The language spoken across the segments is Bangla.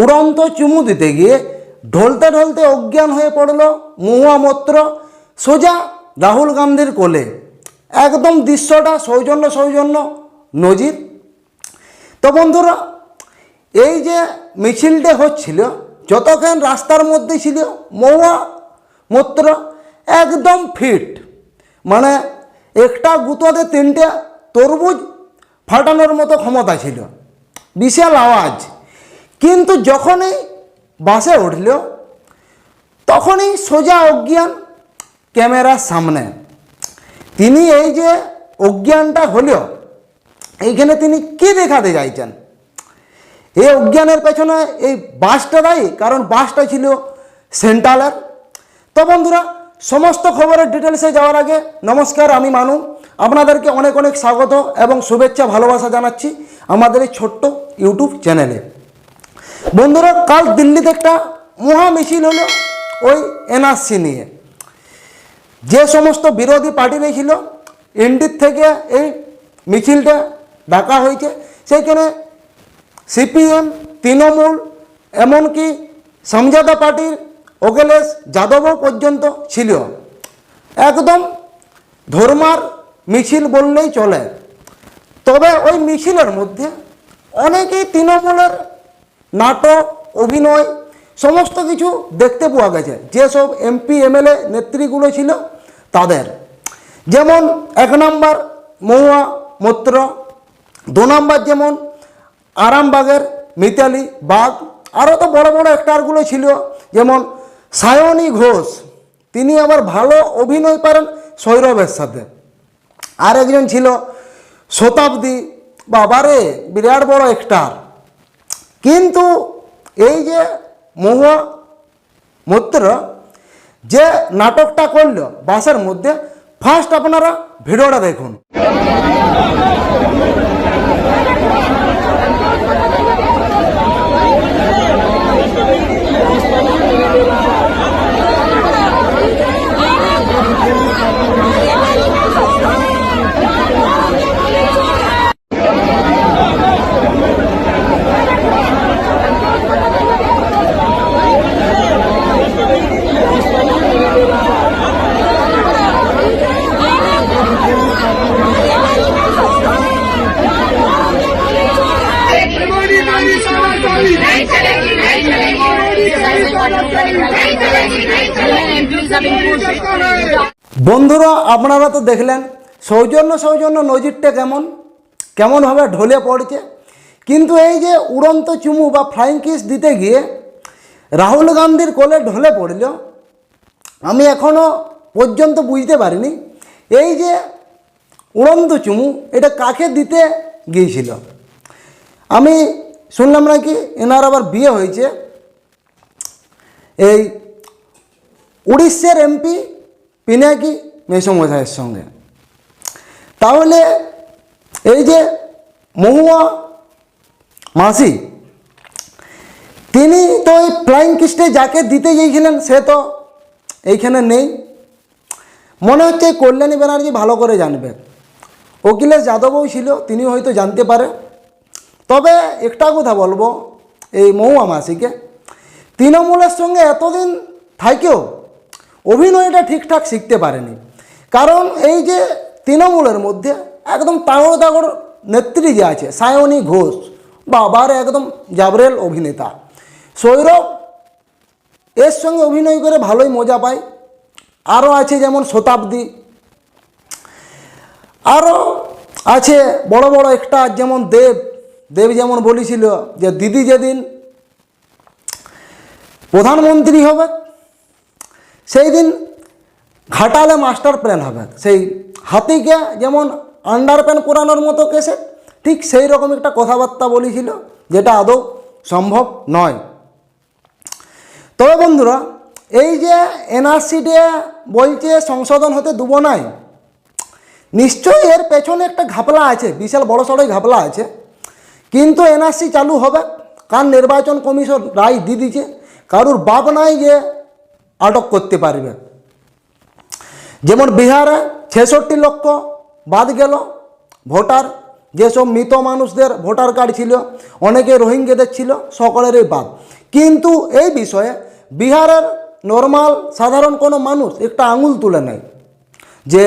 উড়ন্ত চুমু দিতে গিয়ে ঢলতে ঢলতে অজ্ঞান হয়ে পড়ল মহুয়া মৈত্র। সোজা রাহুল গান্ধীর কোলে। একদম দৃশ্যটা সৌজন্য সৌজন্য। নজির। তো বন্ধুরা, এই যে মিছিলটা হচ্ছিল, যতক্ষণ রাস্তার মধ্যে ছিল মহুয়া মৈত্র, একদম ফিট। মানে একটা গুঁতোতে তিনটে তরমুজ ফাটানোর মতো ক্ষমতা ছিল। বিশাল আওয়াজ। কিন্তু যখনই বাসে উঠল, তখনই সোজা অজ্ঞান ক্যামেরার সামনে। তিনি এই যে অজ্ঞানটা হলো, এইখানে তিনি কি দেখাতে চাইছেন? এই অজ্ঞানের পেছনে এই বাসটা দায়ী, কারণ বাসটা ছিল সেন্ট্রালের। তো বন্ধুরা, সমস্ত খবরের ডিটেলসে যাওয়ার আগে নমস্কার, আমি মানু। আপনাদেরকে অনেক অনেক স্বাগত এবং শুভেচ্ছা, ভালোবাসা জানাচ্ছি আমাদের এই ছোট্ট ইউটিউব চ্যানেলে। বন্ধুরা, কাল দিল্লিতে একটা মহা মিছিল হলো ওই এনআরসি নিয়ে। যে সমস্ত বিরোধী পার্টিরা ছিল ইন্ডির থেকে এই মিছিলটা ডাকা হয়েছে। সেইখানে সিপিএম, তৃণমূল, এমনকি সমঝোতা পার্টির অখিলেশ যাদবও পর্যন্ত ছিল। একদম ধর্মার মিছিল বললেই চলে। তবে ওই মিছিলের মধ্যে অনেকেই তৃণমূলের নাটক, অভিনয়, সমস্ত কিছু দেখতে পাওয়া গেছে। যেসব এমপি, এমএলএ নেত্রীগুলো ছিল তাদের। যেমন এক নম্বর মহুয়া মৈত্র, দু নম্বর যেমন আরামবাগের মিতালি বাগ আরও তো বড় বড় অ্যাক্টারগুলো ছিল, যেমন সায়নী ঘোষ। তিনি আবার ভালো অভিনয় পারেন সৌরভের সাথে। আর একজন ছিল শতাব্দী, বাবারে, বিরাট বড় অ্যাক্টার কিন্তু এই যে মহুয়া মৈত্র যে নাটকটা করল বাসের মধ্যে ফার্স্ট আপনারা ভিডিওটা দেখুন। मोदी আপনারা তো দেখলেন, সৌজন্য সৌজন্য নজিরটা কেমন? কেমনভাবে ঢলে পড়ছে? কিন্তু এই যে উড়ন্ত চুমু বা ফ্লাইং কিস দিতে গিয়ে রাহুল গান্ধীর কোলে ঢলে পড়ল, আমি এখনও পর্যন্ত বুঝতে পারিনি, এই যে উড়ন্ত চুমু, এটা কাকে দিতে গিয়েছিল? আমি শুনলাম নাকি এনার আবার বিয়ে হয়েছে। এই উড়িষ্যার এমপি পিনাকি মেসমশাইয়ের সঙ্গে। তাহলে এই যে মহুয়া মাসি, তিনি তো এই ফ্লাইং কিস্টে যাকে দিতে গিয়েছিলেন, সে তো এইখানে নেই। মনে হচ্ছে এই কল্যাণী ব্যানার্জি ভালো করে জানবে। অখিলেশ যাদবও ছিল, তিনি হয়তো জানতে পারে। তবে একটা কথা বলব, এই মহুয়া মাসিকে। তৃণমূলের সঙ্গে এতদিন থাকেও অভিনয়টা ঠিকঠাক শিখতে পারেনি। কারণ এই যে তৃণমূলের মধ্যে একদম তাগড় তাগড় নেত্রী যে আছে, সায়নী ঘোষ, বাবার একদম জাবরেল অভিনেতা। সৌরভ এর সঙ্গে অভিনয় করে ভালোই মজা পায়। আরও আছে যেমন শতাব্দী। আরও আছে বড় বড় একটা যেমন দেব। দেব যেমন বলেছিল যে দিদি যেদিন প্রধানমন্ত্রী হবে সেই দিন ঘাটালে মাস্টার প্ল্যান হবে। সেই হাতিকে যেমন আন্ডার প্যান করানোর মতো কেসে, ঠিক সেই রকম একটা কথাবার্তা বলেছিল, যেটা আদৌ সম্ভব নয়। তবে বন্ধুরা, এই যে এনআরসিডে বলছে সংশোধন হতে দুবো নাই, নিশ্চয়ই এর পেছনে একটা ঘাপলা আছে, বিশাল বড় সড়ই ঘাপলা আছে। কিন্তু এনআরসি চালু হবে কার নির্বাচন কমিশন রায় দিয়ে দিয়েছে, কারুর বাপ নাই যে আটক করতে পারবে। যেমন বিহারে ছেষট্টি লক্ষ বাদ গেল, ভোটার, যেসব মৃত মানুষদের ভোটার কার্ড ছিল, অনেকে রোহিঙ্গাদের ছিল, সকলেরই বাদ। কিন্তু এই বিষয়ে বিহারের নর্মাল সাধারণ কোনো মানুষ একটা আঙুল তুলে নেয় যে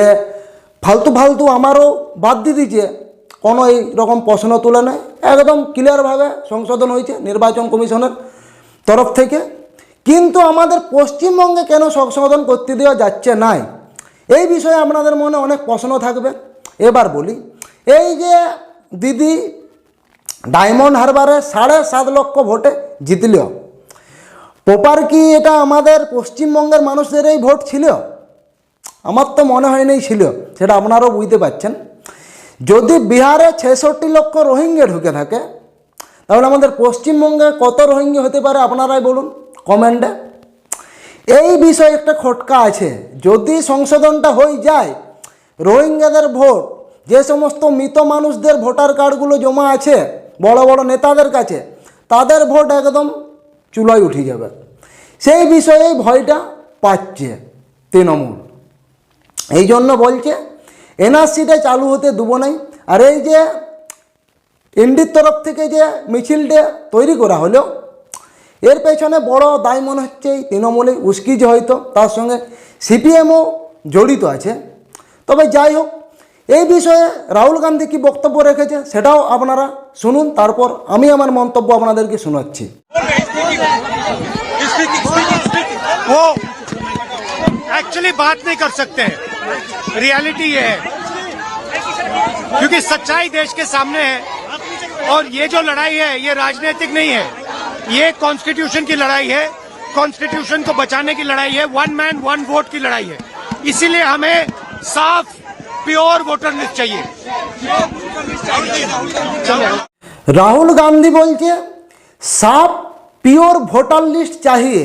ফালতু ফালতু আমারও বাদ দিয়ে দিয়েছে, কোনো এই রকম প্রশ্ন তুলে নেয়। একদম ক্লিয়ারভাবে সংশোধন হয়েছে নির্বাচন কমিশনের তরফ থেকে। কিন্তু আমাদের পশ্চিমবঙ্গে কেন সংশোধন করতে দেওয়া যাচ্ছে নাই? এই বিষয়ে আপনাদের মনে অনেক প্রশ্ন থাকবে। এবার বলি, এই যে দিদি ডায়মন্ড হারবারে সাড়ে সাত লক্ষ ভোটে জিতল প্রপার কি এটা আমাদের পশ্চিমবঙ্গের মানুষদের এই ভোট ছিল? আমার তো মনে হয় ছিল, সেটা আপনারাও বুঝতে পারছেন। যদি বিহারে ছেষট্টি লক্ষ রোহিঙ্গা ঢুকে থাকে, তাহলে আমাদের পশ্চিমবঙ্গে কত রোহিঙ্গা হতে পারে, আপনারাই বলুন, কমেন্টে। এই বিষয়ে একটা খটকা আছে। যদি সংশোধনটা হয়ে যায়, রোহিঙ্গাদের ভোট, যে সমস্ত মৃত মানুষদের ভোটার কার্ডগুলো জমা আছে, বড় বড় নেতাদের কাছে, তাদের ভোট একদম চুলায় উঠে যাবে। সেই বিষয়েই ভয়টা পাচ্ছে তৃণমূল। এই জন্য বলছে এনআরসিটা চালু হতে দেবো নাই। আর এই যে এনডির তরফ থেকে যে মিছিলটা তৈরি করা হলো এর পেছনে বড় দায় মনে হচ্ছে এই তৃণমূলে উস্কিজ হয়তো তার সঙ্গে সিপিএমও জড়িত আছে তবে যাই হোক এই বিষয়ে রাহুল গান্ধী কি বক্তব্য রেখেছে সেটাও আপনারা শুনুন তারপর আমি আমার মন্তব্য আপনাদেরকে শোনাচ্ছি वो एक्चुअली बात नहीं कर सकते हैं रियलिटी ये है क्योंकि सच्चाई देश के सामने है और ये जो लड़ाई है ये राजनीतिक नहीं है ये कॉन्स्टिट्यूशन की लड़ाई है। कॉन्स्टिट्यूशन को बचाने की लड़ाई है। वन मैन वन वोट की लड़ाई है। इसीलिए हमें साफ़ प्योर वोटर लिस्ट चाहिए। राहुल गांधी बोलते साफ़ प्योर वोटर लिस्ट चाहिए।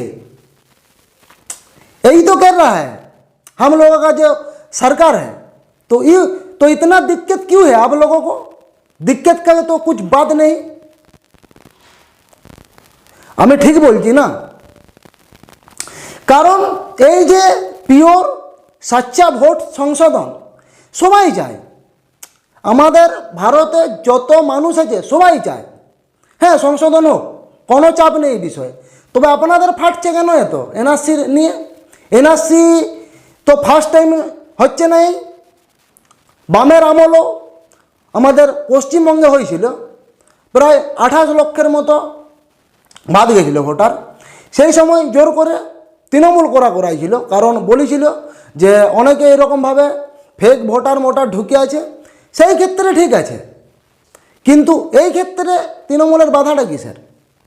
यही तो कर रहा है। हम लोगों का जो सरकार है तो ये तो इतना दिक्कत क्यों है आप लोगों को? दिक्कत का तो कुछ बात नहीं। আমি ঠিক বলছি না। কারণ এই যে পিওর সাচ্চা ভোট সংশোধন, সবাই চায়। আমাদের ভারতে যত মানুষ আছে, সবাই চায়। হ্যাঁ সংশোধন হোক, কোনো চাপ নেই বিষয়ে। তবে আপনাদের ফাটছে কেন এত? এনআরসির নিয়ে? এনআরসি তো ফার্স্ট টাইম হচ্ছে না এই? বামের আমলও আমাদের পশ্চিমবঙ্গে হয়েছিল। প্রায় আঠাশ লক্ষের মতো বাদ গেছিল ভোটার। সেই সময় জোর করে তৃণমূল করা করাইছিল, কারণ বলেছিল যে অনেকে এরকমভাবে ফেক ভোটার মোটার ঢুকে আছে, সেই ক্ষেত্রে ঠিক আছে। কিন্তু এই ক্ষেত্রে তৃণমূলের বাধাটা কী স্যার?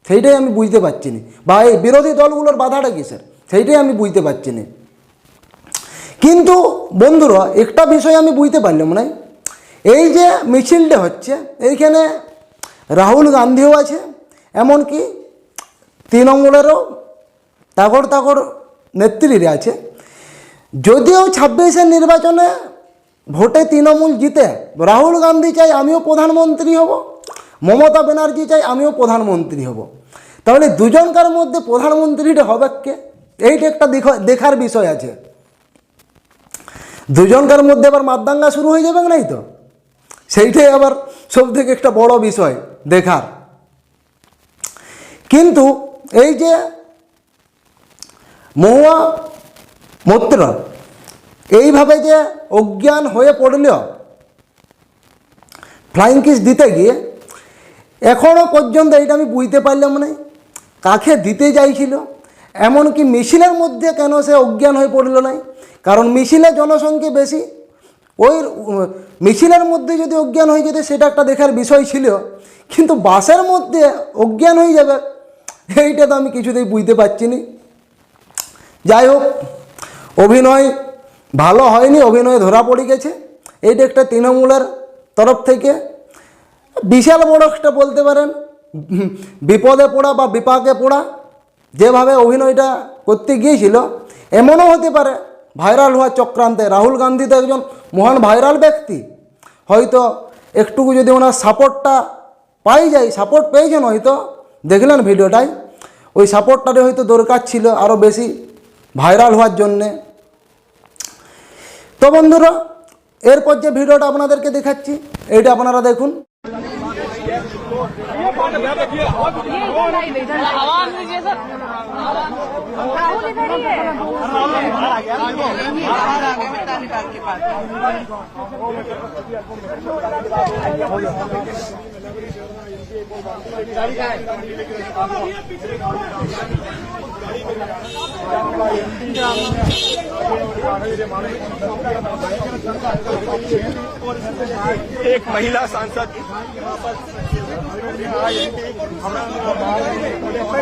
সেইটাই আমি বুঝতে পারছি না। বা এই বিরোধী দলগুলোর বাধাটা কী স্যার? সেইটাই আমি বুঝতে পারছি না। কিন্তু বন্ধুরা, একটা বিষয় আমি বুঝতে পারলাম না। এই যে মিছিলটা হচ্ছে, এইখানে রাহুল গান্ধীও আছে, এমনকি তৃণমূলেরও তাগড় তাগড় নেত্রীরা আছে। যদিও ছাব্বিশের নির্বাচনে ভোটে তৃণমূল জিতে, রাহুল গান্ধী চাই আমিও প্রধানমন্ত্রী হব, মমতা ব্যানার্জি চাই আমিও প্রধানমন্ত্রী হব। তাহলে দুজনকার মধ্যে প্রধানমন্ত্রীটা হবে কে? এইটা একটা দেখ- দেখার বিষয় আছে। দুজনকার মধ্যে আবার মাতদাঙ্গা শুরু হয়ে যাবে নাই তো? সেইটাই আবার সব থেকে একটা বড় বিষয় দেখার। কিন্তু এই যে মহুয়া মৈত্র, এইভাবে যে অজ্ঞান হয়ে পড়ল ফ্লাইং কিস দিতে গিয়ে এখনও পর্যন্ত এইটা আমি বুঝতে পারলাম না, কাকে দিতে চাইছিল এমনকি মিছিলের মধ্যে কেন সে অজ্ঞান হয়ে পড়ল নাই কারণ মিছিলে জনসংখ্যা বেশি, ওই মিছিলের মধ্যে যদি অজ্ঞান হয়ে যেত, সেটা একটা দেখার বিষয় ছিল, কিন্তু বাসের মধ্যে অজ্ঞান হয়ে যাবে এইটা তো আমি কিছুতেই বুঝতে পারছি না যাই হোক, অভিনয় ভালো হয়নি, অভিনয় ধরা পড়ে গেছে। এইটা একটা তৃণমূলের তরফ থেকে। বিশাল বড় একটা বলতে পারেন, বিপদে পড়া বা বিপাকে পড়া যেভাবে অভিনয়টা করতে গিয়েছিল, এমনও হতে পারে ভাইরাল হওয়ার চক্রান্তে। রাহুল গান্ধী তো একজন মহান ভাইরাল ব্যক্তি। হয়তো একটুকু যদি ওনার সাপোর্টটা পাই যায় সাপোর্ট পেয়েছেন হয়তো দেখলেন ভিডিওটাই? ওই সাপোর্টটারে হয়তো দরকার ছিল আরও বেশি ভাইরাল হওয়ার জন্যে। তো বন্ধুরা, এরপর যে ভিডিওটা আপনাদেরকে দেখাচ্ছি, এইটা আপনারা দেখুন। राहुल इधर ही है एक महिला सांसद।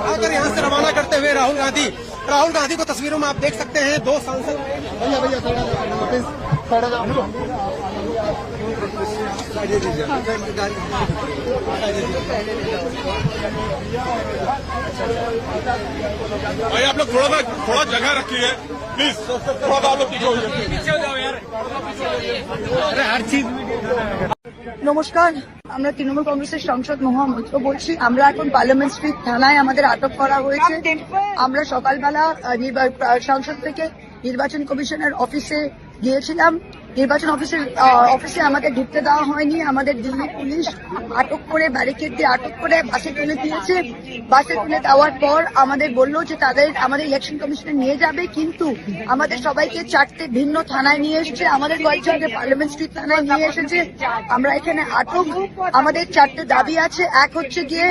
आकर यहाँ से रवाना करते हुए राहुल गांधी राहुल गांधी को तस्वीरों में आप देख सकते हैं दो सांसद भैया भैया भाई आप लोग थोड़ा सा थोड़ा जगह रखिए प्लीज़ थोड़ा सा आप लोग पीछे हो जाइए নমস্কার, আমরা তৃণমূল কংগ্রেসের সংসদ মহামন্ত্র বলছি। আমরা এখন পার্লামেন্ট স্ট্রিট থানায় আমাদের আটক করা হয়েছে। আমরা সকালবেলা সংসদ থেকে নির্বাচন কমিশনের অফিসে গিয়েছিলাম। নির্বাচন অফিসের অফিসে আমাদের ঢুকতে দেওয়া হয়নি। আমাদের দিল্লি পুলিশ আটক করে ব্যারিকেড দিয়ে আটক করে বাসে তুলে দিয়েছে। বাসে তুলে দেওয়ার পর আমাদের বলল যে তাদের, আমাদের ইলেকশন কমিশনে নিয়ে যাবে, কিন্তু আমাদের সবাইকে চারটে ভিন্ন থানায় নিয়ে এসেছে। আমাদের কয়েকজনকে পার্লামেন্ট স্ট্রিট থানায় নিয়ে এসেছে। আমরা এখানে আটক। আমাদের চারটে দাবি আছে। এক হচ্ছে গিয়ে,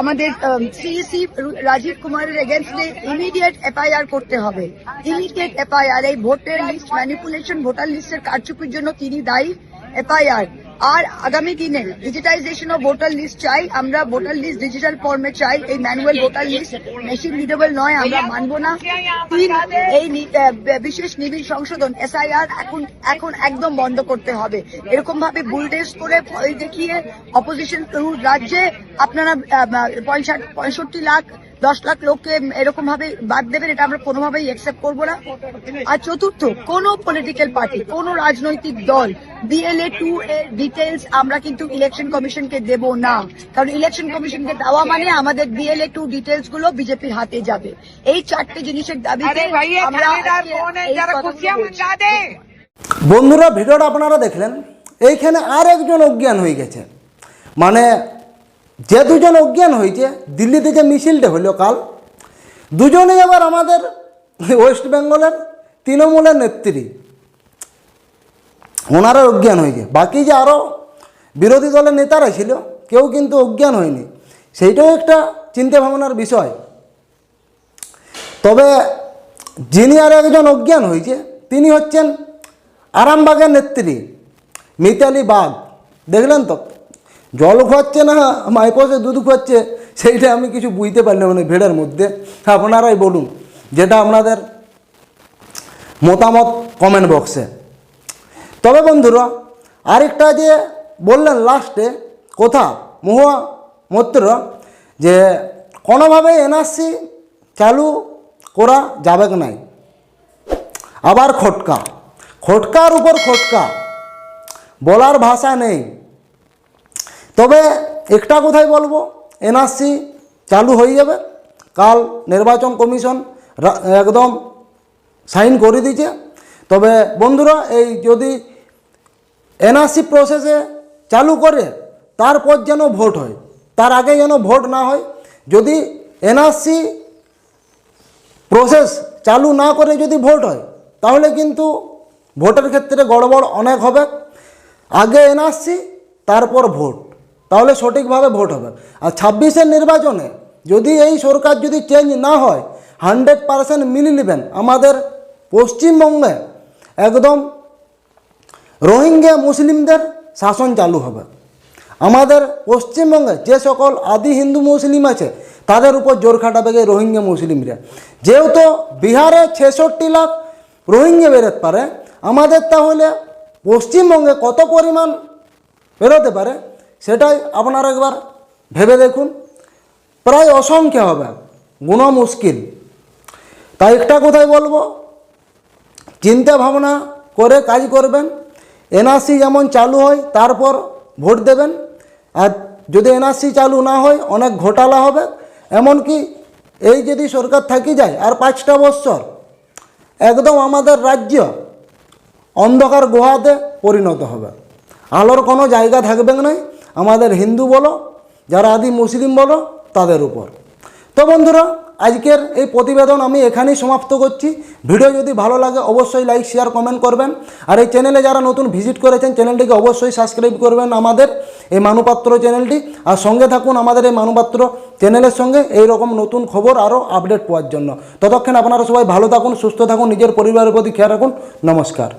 আমাদের সিইসি রাজীব কুমারের এগেনস্টে ইমিডিয়েট এফআইআর করতে হবে। ইমিডিয়েট এফআইআর এই ভোটের লিস্ট ম্যানিপুলেশন ভোটার লিস্টের কারচুপির জন্য তিনি দায়ী, এফআইআর। আর আগামী দিনে ডিজিটাইজেশন অফ ভোটার লিস্ট চাই, আমরা ভোটার লিস্ট ডিজিটাল ফর্মে চাই, এই manual voter list machine readable নয়, আমরা মানবো না। এই বিশেষ নিবিড় সংশোধন, এসআইআর এখন এখন একদম বন্ধ করতে হবে। এরকম ভাবে বুলডেস করে ভয় দেখিয়ে অপোজিশন রাজ্যে আপনারা পঁয়ষট্টি লাখ দশ লাখ লোককে এরকম ভাবে বাদ দেবেন এটা আমরা কোনোভাবেই অ্যাকসেপ্ট করব না। আর চতুর্থ কোন পলিটিক্যাল পার্টি কোন রাজনৈতিক দল বিএলএ টু এর ডিটেলস আমরা কিন্তু ইলেকশন কমিশনকে দেব না। কারণ ইলেকশন কমিশনকে দেওয়া মানে আমাদের বিএলএ টু ডিটেলসগুলো বিজেপির হাতে যাবে। এই চারটে জিনিসের দাবিতে। বন্ধুরা ভিডিওটা আপনারা দেখলেন। এইখানে আর একজন অজ্ঞান হয়ে গেছে। মানে যে দুজন অজ্ঞান হয়েছে দিল্লিতে যে মিছিলটা হলো কাল, দুজনেই আবার আমাদের ওয়েস্ট বেঙ্গলের তৃণমূলের নেত্রী। ওনারা অজ্ঞান হয়েছে বাকি যে আরও বিরোধী দলের নেতারা ছিল, কেউ কিন্তু অজ্ঞান হয়নি। সেইটাও একটা চিন্তা ভাবনার বিষয়। তবে যিনি আর একজন অজ্ঞান হয়েছে তিনি হচ্ছেন আরামবাগের নেত্রী, মিতালি বাগ। দেখলেন তো? জল খোয়াচ্ছে না মাইপসে দুধ খোয়াচ্ছে, সেইটা আমি কিছু বুঝতে পারলাম না ভিড়ের মধ্যে। আপনারাই বলুন, যেটা আপনাদের মতামত কমেন্ট বক্সে তবে বন্ধুরা, আরেকটা যে বললেন লাস্টে কথা, মহুয়া মৈত্র, যে কোনোভাবে এনআরসি চালু করা যাবে নাই। আবার খটকা। খটকার উপর খটকা। বলার ভাষা নেই। তবে একটা কথাই বলব এনআরসি চালু হয়ে যাবে। কাল নির্বাচন কমিশন একদম সাইন করে দিয়েছে। তবে বন্ধুরা, এই যদি এনআরসি প্রসেসে চালু করে, তারপর যেন ভোট হয়, তার আগে যেন ভোট না হয়, যদি এনআরসি প্রসেস চালু না করে যদি ভোট হয়, তাহলে কিন্তু ভোটের ক্ষেত্রে গড়বড় অনেক হবে। আগে এনআরসি তারপর ভোট। তাহলে সঠিকভাবে ভোট হবে। আর ছাব্বিশের নির্বাচনে যদি এই সরকার যদি চেঞ্জ না হয় হান্ড্রেড পারসেন্ট মিলিয়ে নেবেন আমাদের পশ্চিমবঙ্গে একদম রোহিঙ্গা মুসলিমদের শাসন চালু হবে। আমাদের পশ্চিমবঙ্গে যে সকল আদি হিন্দু মুসলিম আছে, তাদের উপর জোর খাটাবে এই রোহিঙ্গা মুসলিমরা। যেহেতু বিহারে ছেষট্টি লাখ রোহিঙ্গা বেরোতে পারে, আমাদের তাহলে পশ্চিমবঙ্গে কত পরিমাণ বেরোতে পারে? সেটাই আপনারা একবার ভেবে দেখুন। প্রায় অসংখ্য হবে। গুণ মুশকিল। তাই একটা কথাই বলব, চিন্তা ভাবনা করে কাজ করবেন। এনআরসি যেমন চালু হয়, তারপর ভোট দেবেন। আর যদি এনআরসি চালু না হয়, অনেক ঘোটালা হবে। এমনকি এই যদি সরকার থাকি যায়, আর পাঁচটা বৎসর একদম আমাদের রাজ্য অন্ধকার গুহাতে পরিণত হবে। আলোর কোনো জায়গা থাকবে না আমাদের হিন্দু বলো, যারা আদি মুসলিম বলো, তাদের উপর। তো বন্ধুরা, আজকের এই প্রতিবেদন আমি এখানেই সমাপ্ত করছি। ভিডিও যদি ভালো লাগে, অবশ্যই লাইক শেয়ার কমেন্ট করবেন। আর এই চ্যানেলে যারা নতুন ভিজিট করেছেন চ্যানেলটিকে অবশ্যই সাবস্ক্রাইব করবেন আমাদের এই মানুপাত্র চ্যানেলটি আর সঙ্গে থাকুন আমাদের এই মানুপাত্র চ্যানেলের সঙ্গে, এই রকম নতুন খবর আরও আপডেট পাওয়ার জন্য। ততক্ষণ আপনারা সবাই ভালো থাকুন, সুস্থ থাকুন, নিজের পরিবারের প্রতি খেয়াল রাখুন। নমস্কার।